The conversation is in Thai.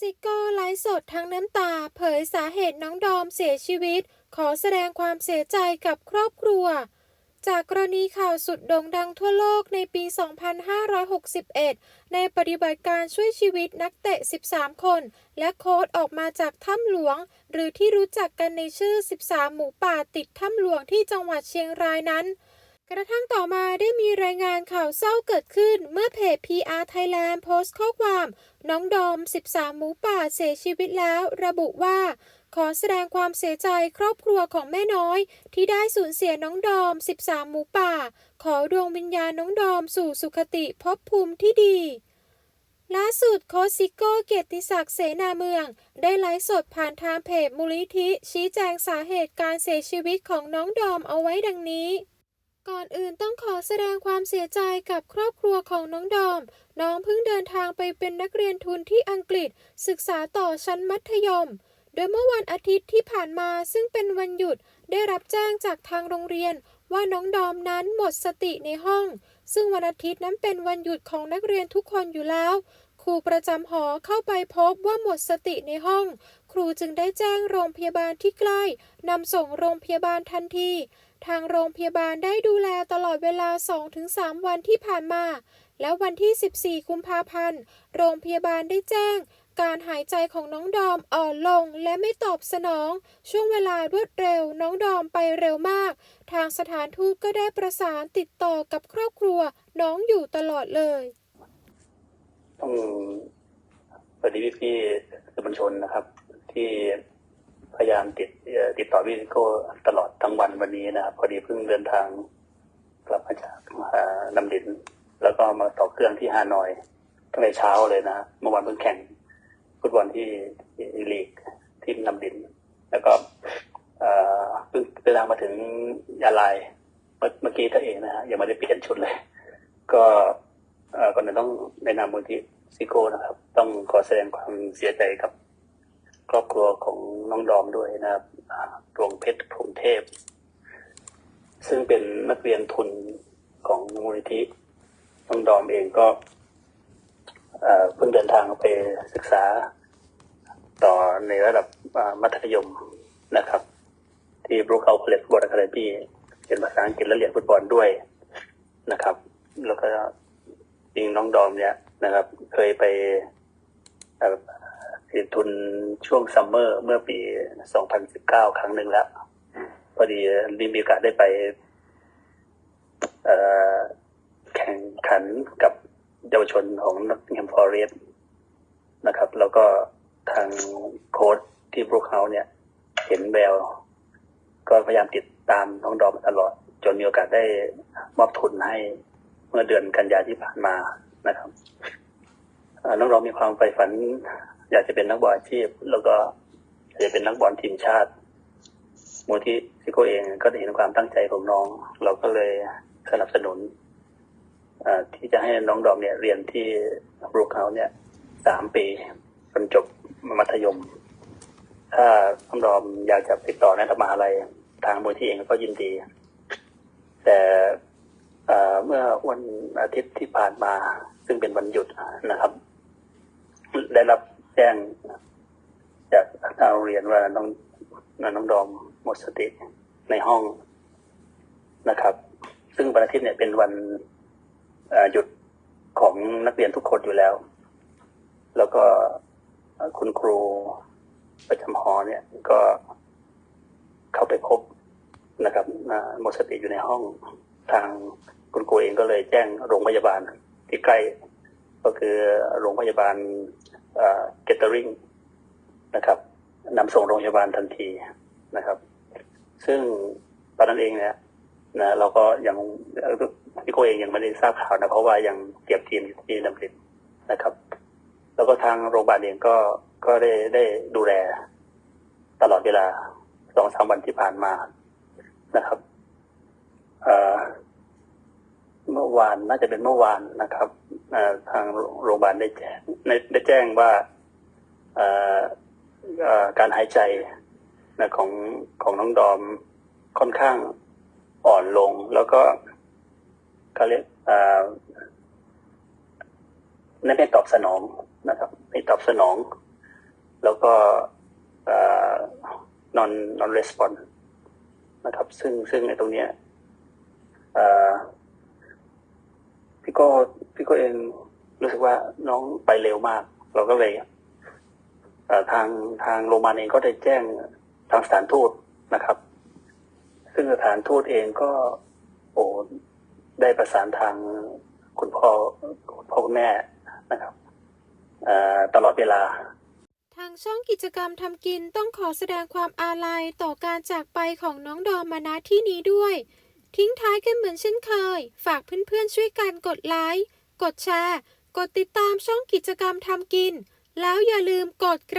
ซิโก้ไลฟ์สดทั้งน้ำตา เผยสาเหตุน้องดอมเสียชีวิต ขอแสดงความเสียใจกับครอบครัว จากกรณีข่าวสุดโด่งดังทั่วโลกในปี 2561 ในปฏิบัติการช่วยชีวิตนักเตะ 13 คน และโค้ชออกมาจากถ้ำหลวง หรือที่รู้จักกันในชื่อ 13 หมูป่าติดถ้ำหลวงที่จังหวัดเชียงรายนั้น กระทั่งต่อมาได้มีรายงานข่าวเศร้าเกิดขึ้นเมื่อเพจ PR Thailand โพสต์ข้อความ น้องดอม 13 หมูป่าเสียชีวิตแล้ว ระบุว่า ขอแสดงความเสียใจครอบครัวของแม่น้อย ที่ได้สูญเสียน้องดอม 13 หมูป่า ขอดวงวิญญาณน้องดอมสู่สุคติภพภูมิที่ดีล่าสุดโคซิโก้เกียรติศักดิ์เสนาเมือง ได้ไลฟ์สดผ่านทางเพจมูลนิธิชี้แจงสาเหตุการเสียชีวิตของน้องดอมเอาไว้ดังนี้ ก่อนอื่นต้องขอแสดงความเสียใจกับครอบครัวของน้องดอม น้องเพิ่งเดินทางไปเป็นนักเรียนทุนที่อังกฤษ ศึกษาต่อชั้นมัธยม โดยเมื่อวันอาทิตย์ที่ผ่านมาซึ่งเป็นวันหยุดได้รับแจ้งจากทางโรงเรียน ว่าน้องดอมนั้นหมดสติในห้อง ซึ่งวันอาทิตย์นั้นเป็นวันหยุดของนักเรียนทุกคนอยู่แล้ว ครูประจำหอเข้าไปพบว่าหมดสติในห้อง ครูจึงได้แจ้งโรงพยาบาลที่ใกล้นำส่งโรงพยาบาลทันที ทางโรงพยาบาลได้ดูแลตลอดเวลา 2-3 วันที่ผ่านมา แล้ววันที่ 14 กุมภาพันธ์ โรงพยาบาลได้แจ้ง การหายใจของน้องดอมอ่อนลงและไม่ตอบสนอง ช่วงเวลารวดเร็วน้องดอมไปเร็วมาก ทางสถานทูตก็ได้ประสานติดต่อกับครอบครัวน้องอยู่ตลอดเลยต้องสวัสดีพี่พี่สื่อมวลชนนะครับ ที่พยายามติดเอ่อ ติดต่อพี่ซิโก้ตลอดทั้งวันวันนี้นะครับพอดีเพิ่งเดินทางกลับมาจากอ่านำดิน แล้วก็มาต่อเครื่องที่ฮานอยตั้งแต่เช้าเลยนะเมื่อวานเพิ่งแข่งฟุตบอลที่อีลีกที่นำดิน แล้วก็เพิ่งเดินทางมาถึงยาลายเมื่อเมื่อกี้ท่าเองนะฮะยังไม่ได้เปลี่ยนชุดเลย ก็เอ่อก่อนอื่นต้องในนามมูลที่ซิโก้นะครับ ต้องขอแสดงความเสียใจกับ ครอบครัวของน้องดอมด้วยนะครับดวงเพชรพรมเทพ ซึ่งเป็นนักเรียนทุนของมูลนิธิน้องดอมเองก็เพิ่งเดินทางไปศึกษาต่อในระดับมัธยมนะครับ ที่บรูคเอาคอลเลจฟุตบอลอะคาเดมี่เป็นภาษาอังกฤษและเรียนฟุตบอลด้วยนะครับ แล้วก็จริงน้องดอมเนี่ยนะครับ เคยไป เอ่อเรียนทุนช่วงซัมเมอร์เมื่อปี 2019 ครั้งหนึ่งแล้ว พอดีได้มีโอกาสได้ไปแข่งขันกับเยาวชนของนักแฮมฟอร์เรสนะครับ แล้วก็ทางโค้ชที่บรูคเฮาเนี่ย เห็นแววก็พยายามติดตามน้องดอมตลอด จนมีโอกาสได้มอบทุนให้เมื่อเดือนกันยาที่ผ่านมานะครับน้องดอมมีความใฝ่ฝัน อยากจะเป็นนักบอลอาชีพ แล้วก็อยากจะเป็นนักบอลทีมชาติมูลที่ซิโก้เองก็ได้เห็นความตั้งใจของน้อง เราก็เลยสนับสนุนที่จะให้น้องดอมเนี่ยเรียนที่บรูเฮาเนี่ยสามปีจนจบมัธยม ถ้าน้องดอมอยากจะติดต่อในมหาลัยทางมูลที่เองก็ยินดี แต่เมื่อวันอาทิตย์ที่ผ่านมา ซึ่งเป็นวันหยุดนะครับ ได้รับ แจ้งจากทางโรงเรียนว่าน้องน้องดอมหมดสติในห้องนะครับ ซึ่งวันอาทิตย์เนี่ยเป็นวันหยุดของนักเรียนทุกคนอยู่แล้ว แล้วก็คุณครูประจำหอเนี่ยก็เข้าไปพบนะครับหมดสติอยู่ในห้องทางคุณครูเองก็เลยแจ้งโรงพยาบาลที่ใกล้ ก็คือโรงพยาบาล เกตเตอริงนะครับนำส่งโรงพยาบาลทันทีนะครับ ซึ่งตอนนั้นเองเนี่ยนะเราก็ยังพี่โกเองยังไม่ได้ทราบข่าวนะเพราะว่ายังเก็บทีมอยู่ที่ลำลินนะครับ แล้วก็ทางโรงพยาบาลเองก็ก็ได้ได้ดูแลตลอดเวลาสองสามวันที่ผ่านมานะครับเมื่อวานน่าจะเป็นเมื่อวานนะครับ ทางโรงพยาบาลได้แจ้งได้ได้แจ้งว่าการหายใจนะของของน้องดอมค่อนข้างอ่อนลง แล้วก็เขาเรียกเอ่อไม่ไม่ตอบสนองนะครับไม่ตอบสนอง แล้วก็เอ่อ non non response นะครับ ซึ่งซึ่งในตรงเนี้ยพี่ก็ พี่ก็เองรู้สึกว่าน้องไปเร็วมาก เราก็เลยทางทางโรงพยาบาลเองก็ได้แจ้งทางสถานทูตนะครับ ซึ่งสถานทูตเองก็โอ้ได้ประสานทางคุณพ่อคุณพ่อคุณแม่นะครับตลอดเวลา ทางช่องกิจกรรมทำกินต้องขอแสดงความอาลัยต่อการจากไปของน้องดอมมาณที่นี้ด้วย ทิ้งท้ายกันเหมือนเช่นเคย ฝากเพื่อนๆช่วยกันกดไลค์ กดแชร์ กดติดตามช่องกิจกรรมทำกิน แล้วอย่าลืมกดกระ